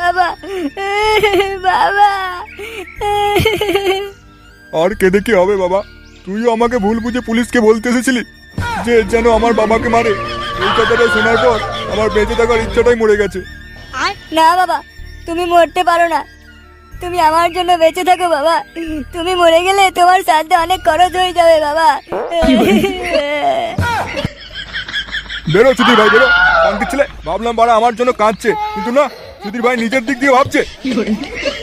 বাবা বাবা। আর কেঁদে কি হবে বাবা? তুইও আমাকে ভুল বুঝে পুলিশকে বলতে এসেছিলি? যে যেন আমার বাবাকে মারে। এই কথাটা শোনার পর আমার বেঁচে থাকার ইচ্ছাটাই মরে গেছে। না বাবা তুমি মরতে পারো না। তুমি আমার জন্য বেঁচে থাকো বাবা। তুমি মরে গেলে তোমার সাথে অনেক খরচ হয়ে যাবে বাবা। বেরো সুধীর ভাই বেরো। ছেলে। ভাবলাম বাড়া আমার জন্য কাঁদছে। কিন্তু না সুধীর ভাই নিজের দিক দিয়ে ভাবছে।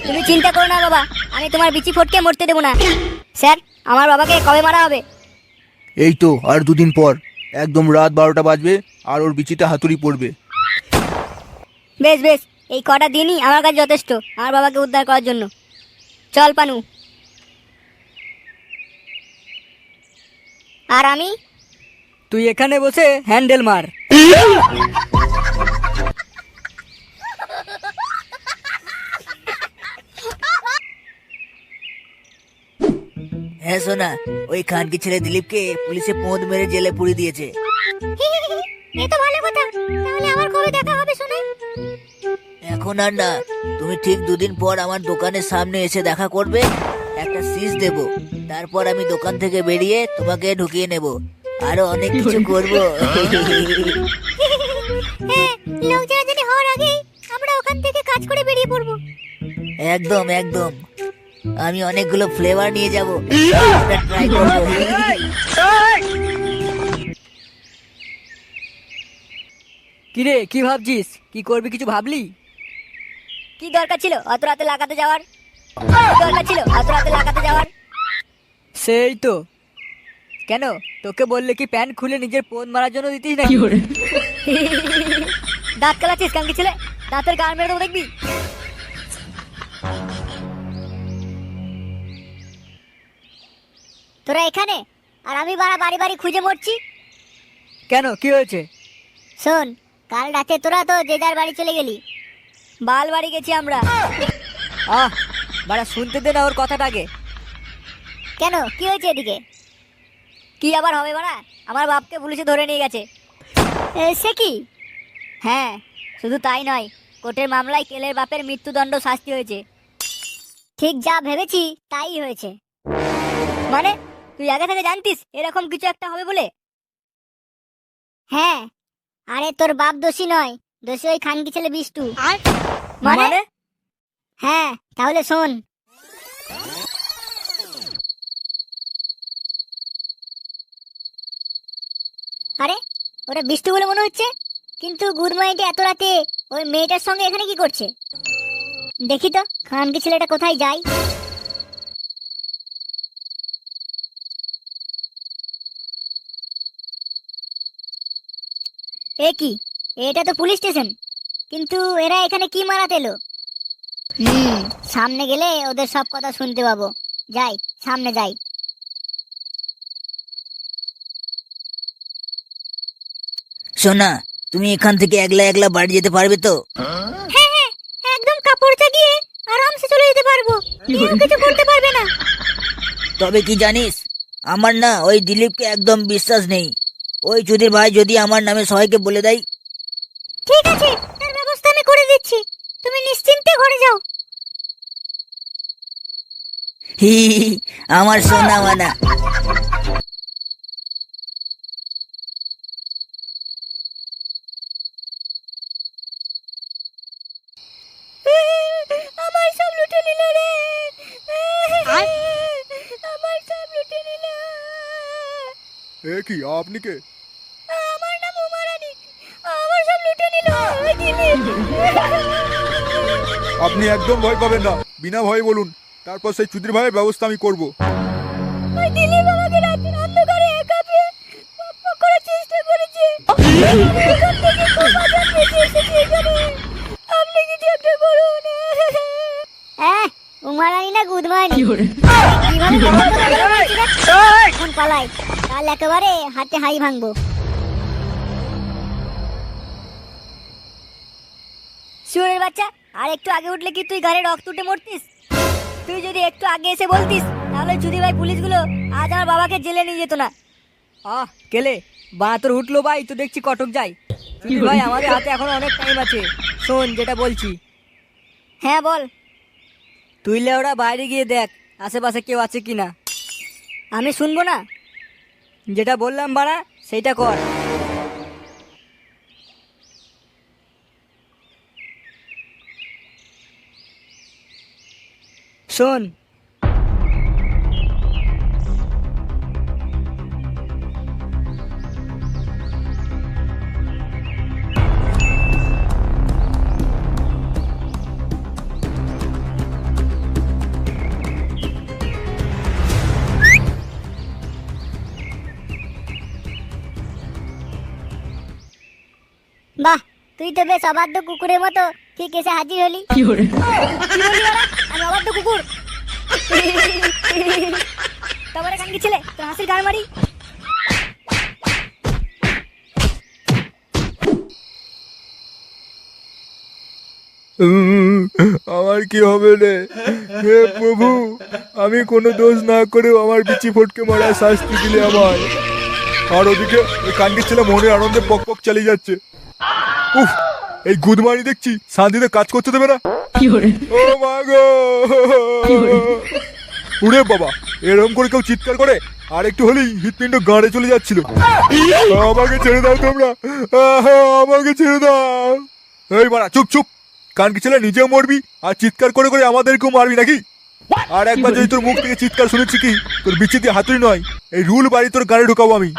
তুমি চিন্তা করো না বাবা। আমি তোমার বিচি ফটকে মরতে দেবো না। স্যার আমার বাবাকে কবে মারা হবে? এই তো আর দুদিন পর। একদম রাত বারোটা বাজবে আর ওর বিচিতে হাতুড়ি পড়বে। বেশ বেশ। এই কটা দিনই আমার কাছে যথেষ্ট আমার বাবাকে উদ্ধার করার জন্য। চল পানু। আর আমি? তুই এখানে বসে হ্যান্ডেল মার। হ্যাঁ সোনা ওই খানকি ছেলে দিলীপকে পুলিশে পোঁদ মেরে জেলে পুরি দিয়েছে। এ তো ভালো কথা। তাহলে আবার কবে দেখা হবে শুনে এখন আর না তুমি ঠিক দুদিন পর আমার দোকানের সামনে এসে দেখা করবে একটা সিজ দেব। তারপর আমি দোকান থেকে বেরিয়ে তোমাকে ঢুকিয়ে নেব। আরও অনেক কিছু করব। হ্যাঁ লোক জানাজানি হওয়ার আগেই আমরা ওখান থেকে কাজ করে বেরিয়ে পড়ব। একদম একদম। আমি অনেকগুলো ফ্লেভার নিয়ে যাব। ট্রাই করব। কিরে কি ভাবছিস? কি করবি কিছু ভাবলি? কি দরকার ছিল? অত রাতে লাগাতে যাওয়ার? কি দরকার ছিল? অত রাতে লাগাতে যাওয়ার? সেই তো। কেন? তোকে বললে কি প্যান্ট খুলে নিজের পোন মারার জন্য দিতিস না দাঁত কালাচ্ছিস কাঙ্কি ছেলে। দাঁতের গান মেরে দেখবি? তোরা এখানে? আর আমি বাড়া বাড়ি বাড়ি খুঁজে মরছি কেন? কি হয়েছে? শোন কাল রাতে তোরা তো যে যার বাড়ি চলে গেলি। বাল বাড়ি গেছি আমরা। আহ বাড়া শুনতে দে না ওর কথাটা আগে। কেন? কি হয়েছে এদিকে? কি আবার হবে বাড়া? আমার বাপকে পুলিশে ধরে নিয়ে গেছে। এ, সে কি? হ্যাঁ শুধু তাই নয় কোর্টের মামলায় কেলের বাপের মৃত্যুদণ্ড শাস্তি হয়েছে। ঠিক যা ভেবেছি তাই হয়েছে। মানে? তুই আগে থেকে জানতিস এরকম কিছু একটা হবে বলে? হ্যাঁ আরে তোর বাপ দোষী নয় দোষী ওই খানকি ছেলে বিষ্টু। মানে? মানে? হ্যাঁ তাহলে শোন। আরে ওটা বিষ্টু বলে মনে হচ্ছে? কিন্তু গুড মর্নিংটা এত রাতে ওই মেয়েটার সঙ্গে এখানে কি করছে? দেখি তো খানকি ছেলেটা কোথায় যায়? এ কি? এটা তো পুলিশ স্টেশন। কিন্তু এরা এখানে কি মারাতে এলো? হুম সামনে গেলে ওদের সব কথা শুনতে পাবো। যাই সামনে যাই। সোনা তুমি এখান থেকে একলা একলা বাড়ি যেতে পারবে তো? হ্যাঁ হ্যাঁ একদম কাপড় চাগিয়ে আরামসে চলে যেতে পারব। কেউ কিছু করতে পারবে না। তবে কি জানিস আমার না ওই দিলীপকে একদম বিশ্বাস নেই। ওই চুদির ভাই যদি আমার নামে সবাইকে বলে দেয়। ঠিক আছে তার ব্যবস্থা আমি করে দিচ্ছি। তুমি নিশ্চিন্তে ঘরে যাও। হি আমার সোনা মানা। এ কি আপনি কে? আমার নাম উমারানি আমার সব লুটে নিল। আপনি একদম ভয় পাবেন না। বিনা ভয়ে বলুন তারপর সেই চুদির ভাইয়ের ব্যবস্থা আমি করব। ওই দিলীপ আমাকে রাতের অন্ধকারে একা পেয়ে করার চেষ্টা করেছে। আপনি কিছু একটা করুন? হ্যাঁ উমারানি না গুদমানি কীভাবে বলব তো বলে বলছি রে? এখন পালাই কাল একেবারে হাতে হাই ভাঙবো। শুয়োরের বাচ্চা আর একটু আগে উঠলে কি তুই গাড়ি রক্ত উঠে মরতিস? তুই যদি একটু আগে এসে বলতিস তাহলে চুদি ভাই পুলিশগুলো আজ আমার বাবাকে জেলে নিয়ে যেত না। আহ কেলে? বা তোর উঠল ভাই তো দেখছি কটক যাই চুদির ভাই আমাদের হাতে এখন অনেক টাইম আছে। শোন যেটা বলছি। হ্যাঁ বল। তুই লেওড়া বাইরে গিয়ে দেখ আশেপাশে কেউ আছে কি না আমি শুনব না? যেটা বললাম বাড়া সেইটা কর। শোন বাহ তুই তো বেশ অবাধ্য কুকুরের মতো। ঠিক এসে হাজির হলি? আমি অবাধ্য কুকুর। তারপরে কানকি ছেলে তোর হাসির গান মারি। আমার কি হবে রে? হে প্রভু আমি কোনো দোষ না করেও আমার বিচি ফটকে মারা শাস্তি দিলে আমার আর ওদিকে কান্ডির ছেলে মনের আনন্দে পক পক চালিয়ে যাচ্ছে। উফ এই গুদমারি দেখছি। শান্তিতে কাজ করতে দেবে না। ও মা গো। উড়ে বাবা এরকম করে কেউ চিৎকার করে আর একটু হলেই হৃৎপিণ্ড গাড়ে চলে যাচ্ছিল। আমাকে ছেড়ে দাও তোমরা। আমাকে ছেড়ে দাও। এই বাড়া চুপ চুপ। কানকি ছেলে নিজেও মরবি? আর চিৎকার করে করে আমাদেরকেও মারবি নাকি? আর একবার যদি তোর মুখ থেকে চিৎকার শুনেছি কি তোর বিচিতে হাতুড়ি নয় এই রুল বাড়ি তোর গাড়ি ঢুকাবো আমি।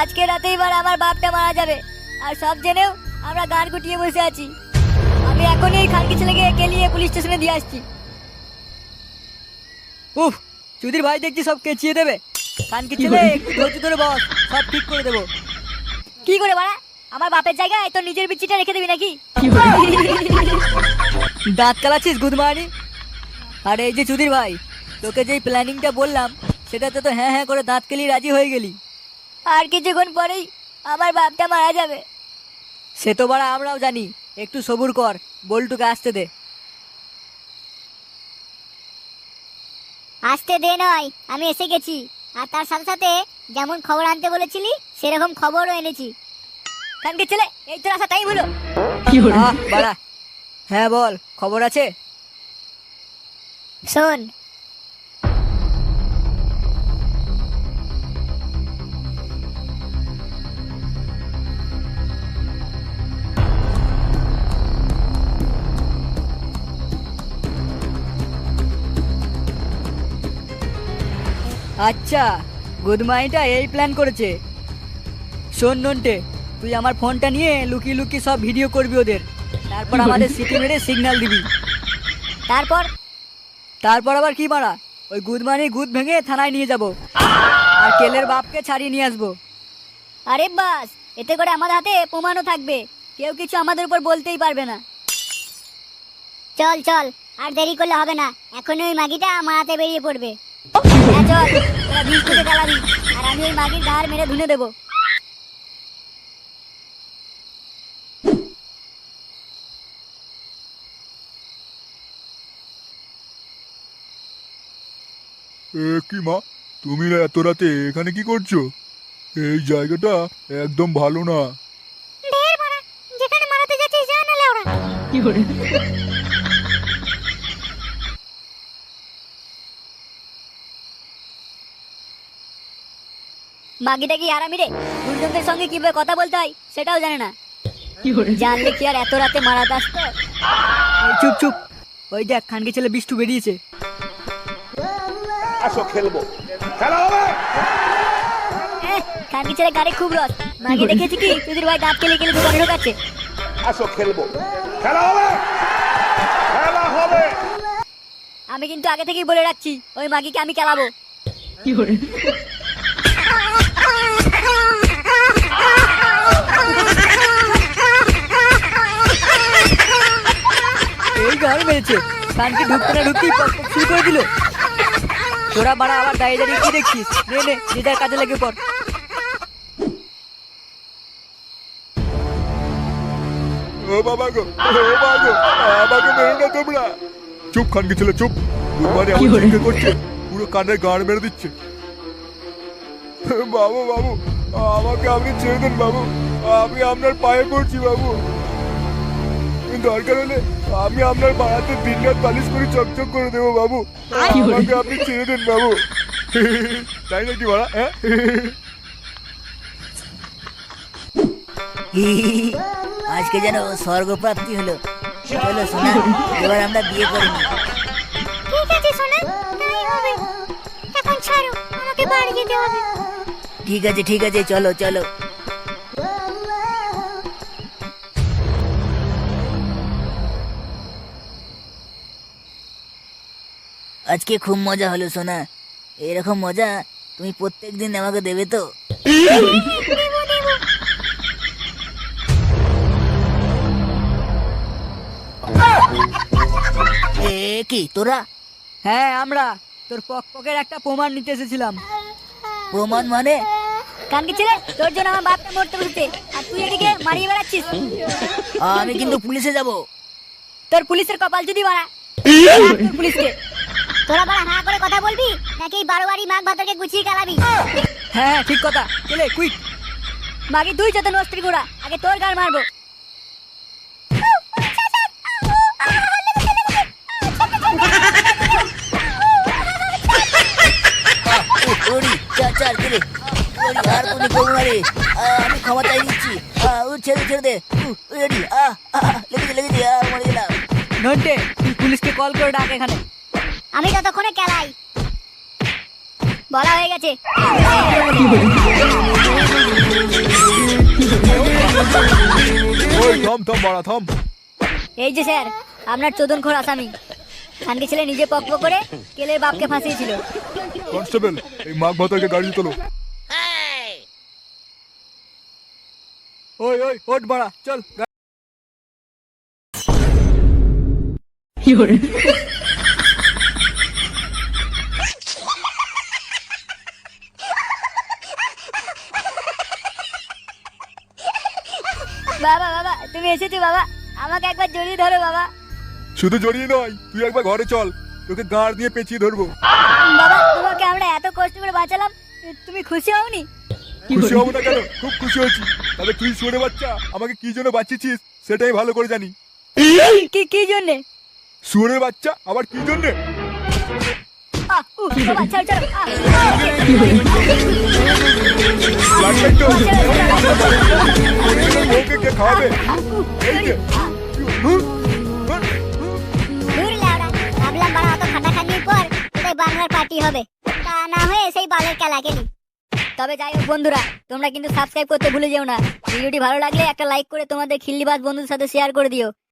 আজকে রাতেই বার আমার বাপটা মারা যাবে। আর সব জেনেও আমরা গান গুটিয়ে বসে আছি। আমি এখনই এই খানকি ছেলেকে কেলিয়ে পুলিশ স্টেশনে দিয়ে আসছি। উফ চুদির ভাই দেখছি সব কেচিয়ে দেবে। কানকি ছেলে একটু ধৈর্য ধরে বস সব ঠিক করে দেবো। কি করে বাড়া? আমার বাপের জায়গায় তোর নিজের বিচিটা রেখে দিবি নাকি? দাঁত কালাচ্ছিস গুদমানি? আর এই যে চুদির ভাই তোকে যেই প্ল্যানিংটা বললাম সেটাতে তো হ্যাঁ হ্যাঁ করে দাঁত কেলি রাজি হয়ে গেলি। আর কিছুক্ষণ পরেই আমার বাপটা মারা যাবে। সে তো বাড়া আমরাও জানি। একটু সবুর কর বল্টুকে আসতে দে। আসতে দে নয় আমি এসে গেছি। আর তার সাথে সাথে যেমন খবর আনতে বলেছিলি সেরকম খবরও এনেছি। কানকে ছেলে এই তোর আসা হলো? বাড়া। হ্যাঁ বল খবর আছে? শোন আচ্ছা গুদমাইটা এই প্ল্যান করেছে। শোন নন্টে তুই আমার ফোনটা নিয়ে লুকিয়ে লুকিয়ে সব ভিডিও করবি ওদের। তারপর আমাদের সিটি মেরে সিগন্যাল দিবি। তারপর? তারপর আবার কি মারা? ওই গুদমানি গুদ ভেঙে থানায় নিয়ে যাব। আর কেলের বাপকে ছাড়িয়ে নিয়ে আসব। আরে বাস এতে করে আমাদের হাতে প্রমাণও থাকবে। কেউ কিছু আমাদের উপর বলতেই পারবে না। চল চল আর দেরি করলে হবে না। এখনই ওই মাগিটা আমার হাতে বেরিয়ে পড়বে। জ্বালাবি আর আমি ওই মাগির ঘাড় মেরে ধুনে দেবো এ কি মা? তুমি এত রাতে এখানে কি করছ? এই জায়গাটা একদম ভালো না। যেখানে মারাতে যা না লেওড়া মাগিটা কি আরামি রে? গুরুজনদের সঙ্গে কীভাবে কথা বলতে হয় সেটাও জানে না। জানলে কি আর এত রাতে মারাতে আসতো চুপ চুপ। ওই দেখ খানকে ছেলে বিষ্টু বেরিয়েছে। আসো খেলব। খেলা হবে! খানকি ছেলে গাড়ি খুব রস। মাগি দেখেছি কি? তুই ভাই দাঁত কেলে কেলে দোকানে ঢোকাচ্ছে। আসো খেলব। খেলা হবে! খেলা হবে! আমি কিন্তু আগে থেকেই বলে রাখছি ওই মাগিকে আমি খেলাবো। এই ঘর মেরেছে। কানকে ঢুকতে না ঢুকতেই শুরু করে দিল। তোরা বাড়া আবার দাঁড়িয়ে দাঁড়িয়ে কি দেখছিস? নে নে যে যার কাজে লেগে পড় ও বাবা গো ও বাবা গো আমাকে মেরো না তোমরা। চুপ খানকে ছেলে চুপ। গুরবানি আমার চিন্তা করছে পুরো কানে গাড় মেরে দিচ্ছে। বাবু বাবু আমাকে আপনি ছেড়ে দেন বাবু। আমি আপনার পায়ে পড়ছি বাবু। দরকার হলে আমি আপনার বাড়াতে দিন রাত পালিশ করে চকচক করে দেবো বাবু। আমাকে আপনি ছেড়ে দেন বাবু। তাই নাকি বাড়া? হ্যাঁ? আজকে যেন স্বর্গ প্রাপ্তি হলো। চলো শোনা এবার আমরা বিয়ে করিনি ঠিক আছে সোনা। তাই হবে। এখন ছাড়ো আমাকে বাড়ি যেতে হবে। ঠিক আছে ঠিক আছে চলো চলো। আজকে খুব মজা হলো সোনা। এরকম মজা তুমি প্রত্যেক দিন আমাকে দেবে তো। এ কি তোরা? হ্যাঁ আমরা। তোর পকের একটা প্রমাণ নিতে এসেছিলাম। প্রমাণ মানে? কানকে ছেলে তোর জন্য আমার বাপটা মরতে বসেছে। আর তুই এদিকে মারিয়ে বেড়াচ্ছিস। আমি কিন্তু পুলিশে যাব। তোর পুলিশের কপাল যদি বাড়া পুলিশকে। তোরা বড় হা করে কথা বলবি? নাকি এই বারো বাড়ি মাঘ ভাতরকে গুছিয়ে গালাবি হ্যাঁ হ্যাঁ ঠিক কথা। চলে কুইক বাকি তুই যত নষ্টের গোড়া আগে তোর গাল মারবো। আমি ক্ষমা চাই দিচ্ছি আ, ও ছেড়ে ছেড়ে দে। উ, ওরি আ আ, লেগেছে লেগেছে আ, মরে গেলাম। নন্টে তুই পুলিশকে কল করে ডাক এখানে। আমি ততক্ষণে খেলাই বলা হয়ে গেছে। ওই থাম থাম বাড়া থাম। এই যে স্যার আপনার চোদন খোর আসামি। খানকে ছেলে নিজে পক্ষ করে কেলের বাপকে ফাঁসিয়েছিল। কনস্টেবল এই মাঘ ভাতারকে গাড়ি তোলো। ওই ওই ওট বাড়া চল বাবা বাবা তুমি এসেছ বাবা। আমাকে একবার জড়িয়ে ধরো বাবা। শুধু জড়িয়ে নয় তুই একবার ঘরে চল তোকে গাঁড় দিয়ে পেঁচিয়ে ধরবো। বাবা তোমাকে আমরা এত কষ্ট করে বাঁচালাম তুমি খুশি হওনি? খুশি হব না কেন? খুব খুশি হয়েছি। তবে তুই শুনে বাচ্চা আমাকে কি জন্য বাঁচিয়েছিস সেটাই ভালো করে জানি। কি কি জন্যে? শুয়োরের বাচ্চা আবার কি জন্যে? আহ, ওকে কে খাওয়াবে? এই যে। দূর লেওড়া, ভাবলাম বাড়া অত খাটাখাটনির পর কোথায় বাংলার পার্টি হবে? তা না হয়ে সেই বালের খেলা খেলি। তবে যাই হোক বন্ধুরা তোমরা কিন্তু সাবস্ক্রাইব করতে ভুলে যেও না। ভিডিওটি ভালো লাগলে একটা লাইক করে তোমাদের খিল্লিবাজ বন্ধুদের সাথে শেয়ার করে দিও।